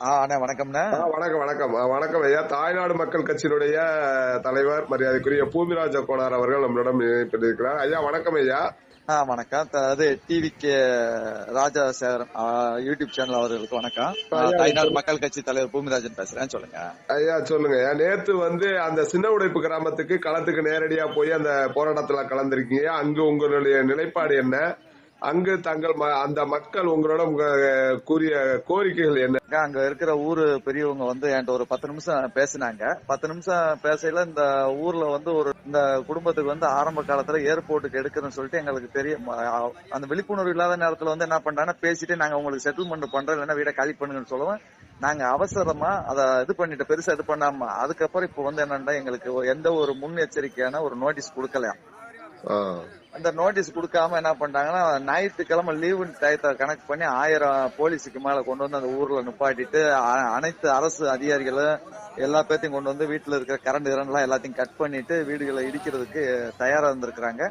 அண்ணா வணக்கம்ண்ணா. வணக்கம் வணக்கம். வணக்கம் ஐயா. தாய்நாடு மக்கள் கட்சியினுடைய தலைவர் மரியாதைக்குரிய பூமிராஜ கோனார் அவர்கள் நம்மளிடம் இணைப்பிருக்கிறார் ஐயா வணக்கம் ஐயா. ஆ வணக்கம். அது டிவிக்கு ராஜா சேகரன் ஆ, யூடியூப் சேனல் அவர்களுக்கு வணக்கம். தாய்நாடு மக்கள் கட்சி தலைவர் பூமிராஜன் பேசுறேன் சொல்லுங்க. ஐயா சொல்லுங்க ஐயா. நேத்து வந்து அந்த சின்ன உடைப்பு கிராமத்துக்கு களத்துக்கு நேரடியா போய் அந்த போராட்டத்துல கலந்திருக்கீங்க அங்கு உங்களுடைய நிலைப்பாடு என்ன? அங்கு தங்கள் ம- அந்த மக்கள் உங்களோட உங்க- கூறிய கோரிக்கைகள் என்ன? அங்க இருக்கிற ஊரு பெரியவங்க வந்து என்கிட்ட ஒரு பத்து நிமிஷம் பேசினாங்க. பத்து நிமிஷம் பேசையில இந்த ஊர்ல வந்து ஒரு இந்த குடும்பத்துக்கு வந்து ஆரம்ப காலத்துல ஏர்போர்ட்டுக்கு எடுக்கிறேன்னு சொல்லிட்டு எங்களுக்கு தெரிய அந்த விழிப்புணர்வு இல்லாத நேரத்துல வந்து என்ன பண்றாங்கன்னா பேசிட்டு நாங்க உங்களுக்கு செட்டில்மெண்ட் பண்றோம் இல்லைன்னா வீட காலி பண்ணுங்கன்னு சொல்லுவோம். நாங்க அவசரமா அதை இது பண்ணிட்டு பெருசா இது பண்ணாம அதுக்கப்புறம் இப்ப வந்து என்னன்னா எங்களுக்கு எந்த ஒரு முன்னெச்சரிக்கையான ஒரு நோட்டீஸ் கொடுக்கலாம் அந்த நோட்டீஸ் கொடுக்காம என்ன பண்ணிட்டாங்கன்னா ஞாயிற்றுக்கிழமை லீவு டயத்தை கணக்கு பண்ணி ஆயிரம் போலீஸுக்கு மேல கொண்டு வந்து அந்த ஊர்ல நிப்பாட்டிட்டு அனைத்து அரசு அதிகாரிகளும் எல்லா பேர்த்தையும் கொண்டு வந்து வீட்டுல இருக்கிற கரண்ட் எல்லாம் எல்லாத்தையும் கட் பண்ணிட்டு வீடுகளை இடிக்கிறதுக்கு தயாரா இருந்திருக்கிறாங்க.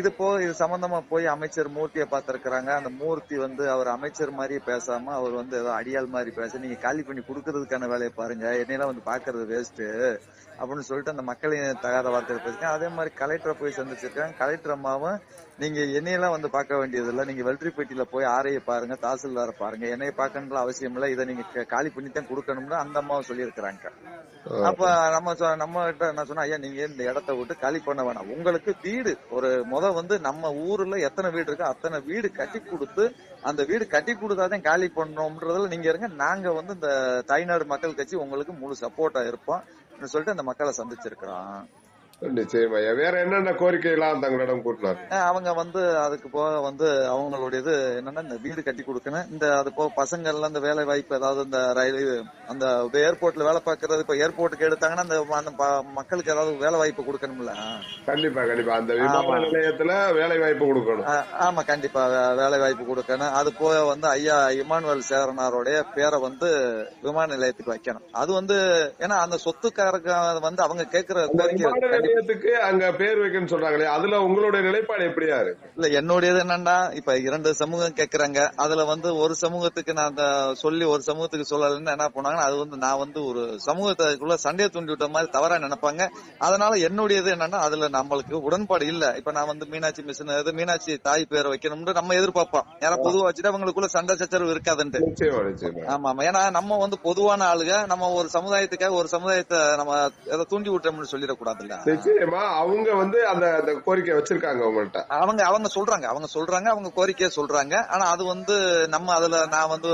இது போ இது சம்பந்தமா போய் அமைச்சர் மூர்த்தியை பார்த்திருக்கிறாங்க. அந்த மூர்த்தி வந்து அவர் அமைச்சர் மாதிரியே பேசாம அவர் வந்து ஏதோ அடியால் மாதிரி பேச நீங்க காலி பண்ணி கொடுக்கறதுக்கான வேலையை பாருங்க. என்னையெல்லாம் வந்து பாக்குறது வேஸ்ட்டு அப்படின்னு சொல்லிட்டு அந்த மக்களையும் தகாத வார்த்தை பேசிருக்கேன் அதே மாதிரி கலெக்டரை போய் சந்திச்சிருக்கேன். கலெக்டர் அம்மாவும் நீங்க என்னையெல்லாம் வந்து பார்க்க வேண்டியது இல்ல நீங்க வெள்ளரிப்பேட்டியில போய் ஆரையை பாருங்க தாசில்தார பாருங்க. என்னைய பார்க்கணும்ல அவசியம் இல்ல. இதை நீங்க காலி பண்ணி தான் கொடுக்கணும்னு அந்த அம்மாவும் சொல்லியிருக்கிறாங்க. அப்ப நம்ம நம்ம கிட்ட என்ன சொன்னா ஐயா நீங்க இந்த இடத்த விட்டு காலி பண்ண வேணாம். உங்களுக்கு வீடு ஒரு முத வந்து நம்ம ஊர்ல எத்தனை வீடு இருக்கோ அத்தனை வீடு கட்டி கொடுத்து அந்த வீடு கட்டி கொடுத்தாதான் காலி பண்ணோம்ன்றதுல நீங்க இருங்க. நாங்க வந்து இந்த தாய்நாடு மக்கள் கட்சி உங்களுக்கு முழு சப்போர்ட்டா இருப்போம். சொல்லிட்டு அந்த மக்களை சந்திச்சிருக்கிறான். நிச்சயமா. ஐயா வேற என்னென்ன கோரிக்கைகள்லாம் தங்களிடம் கூட்டினார்? அவங்க வந்து அதுக்கு போக வந்து அவங்களுடைய இது என்னன்னா இந்த வீடு கட்டி கொடுக்கணும். இந்த அது போக பசங்க எல்லாம் இந்த வேலை வாய்ப்பு ஏதாவது இந்த ரயில் அந்த ஏர்போர்ட்ல வேலை பார்க்கறது இப்ப ஏர்போர்ட்டுக்கு எடுத்தாங்கன்னா அந்த மக்களுக்கு ஏதாவது வேலை வாய்ப்பு கொடுக்கணும்ல? கண்டிப்பா கண்டிப்பா. அந்த விமான. நிலையத்துல வேலை வாய்ப்பு கொடுக்கணும். ஆமா கண்டிப்பா. வேலை வாய்ப்பு கொடுக்கணும். அது போக வந்து ஐயா இமானுவேல் சேரனாருடைய பேரை வந்து விமான நிலையத்துக்கு வைக்கணும். அது வந்து ஏன்னா அந்த சொத்துக்காரங்க வந்து அவங்க கேட்கிற கோரிக்கை நிலையத்துக்கு அங்க பேர் வைக்கணும்னு சொல்றாங்களே அதுல உங்களுடைய நிலைப்பாடு எப்படியா இருக்கு இல்ல என்னுடையது என்னன்னா இப்ப இரண்டு சமூகம் கேக்குறாங்க. அதுல வந்து ஒரு சமூகத்துக்கு நான் சொல்லி ஒரு சமூகத்துக்கு சொல்லலன்னு என்ன பண்ணாங்கன்னா அது வந்து நான் வந்து ஒரு சமூகத்துக்குள்ள சண்டையை தூண்டி விட்ட மாதிரி தவறா நினைப்பாங்க. அதனால என்னுடையது என்னன்னா அதுல நம்மளுக்கு உடன்பாடு இல்ல. இப்ப நான் வந்து மீனாட்சி மிஷின் இது மீனாட்சி தாய் பேரை வைக்கணும்னு நம்ம எதிர்பார்ப்போம். ஏன்னா பொதுவா வச்சுட்டு அவங்களுக்குள்ள சண்டை சச்சரவு இருக்காதுன்ட்டு. ஆமா ஆமா. ஏன்னா நம்ம வந்து பொதுவான ஆளுங்க நம்ம ஒரு சமுதாயத்துக்காக ஒரு சமுதாயத்தை நம்ம ஏதோ தூண்டி விட்டோம்னு சொல்லிடக்கூடாதுல்ல. நிச்சயமா அவங்க வந்து அந்த அந்த கோரிக்கை வச்சிருக்காங்க அவங்கள்ட்ட. அவங்க அவங்க சொல்றாங்க. அவங்க சொல்றாங்க அவங்க கோரிக்கையை சொல்றாங்க. ஆனா அது வந்து நம்ம அதுல நான் வந்து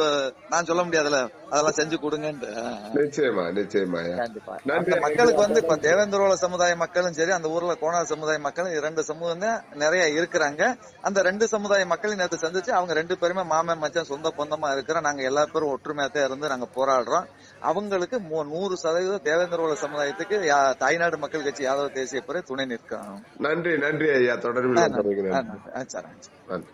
நான் சொல்ல முடியாதுல அதெல்லாம் செஞ்சு கொடுங்கன்ட்டு நிச்சயமா நிச்சயமா. கண்டிப்பா. மக்களுக்கு வந்து இப்ப தேவேந்திரோல சமுதாய மக்களும் சரி அந்த ஊர்ல கோணார் சமுதாய மக்களும் இரண்டு சமூகம் தான் நிறைய இருக்கிறாங்க. அந்த ரெண்டு சமுதாய மக்களையும் நேற்று சந்திச்சு அவங்க ரெண்டு பேருமே மாமன் மச்சான் சொந்த பொந்தமா இருக்கிறோம் நாங்க எல்லா பேரும் ஒற்றுமையா தான் இருந்து நாங்க போராடுறோம். அவங்களுக்கு நூறு சதவீதம் தேவேந்திரோல சமுதாயத்துக்கு தாய்நாடு மக்கள் கட்சி யாதவ தேசிய துணை நிற்கிறோம் நன்றி நன்றி ஐயா. சரி. நன்றி.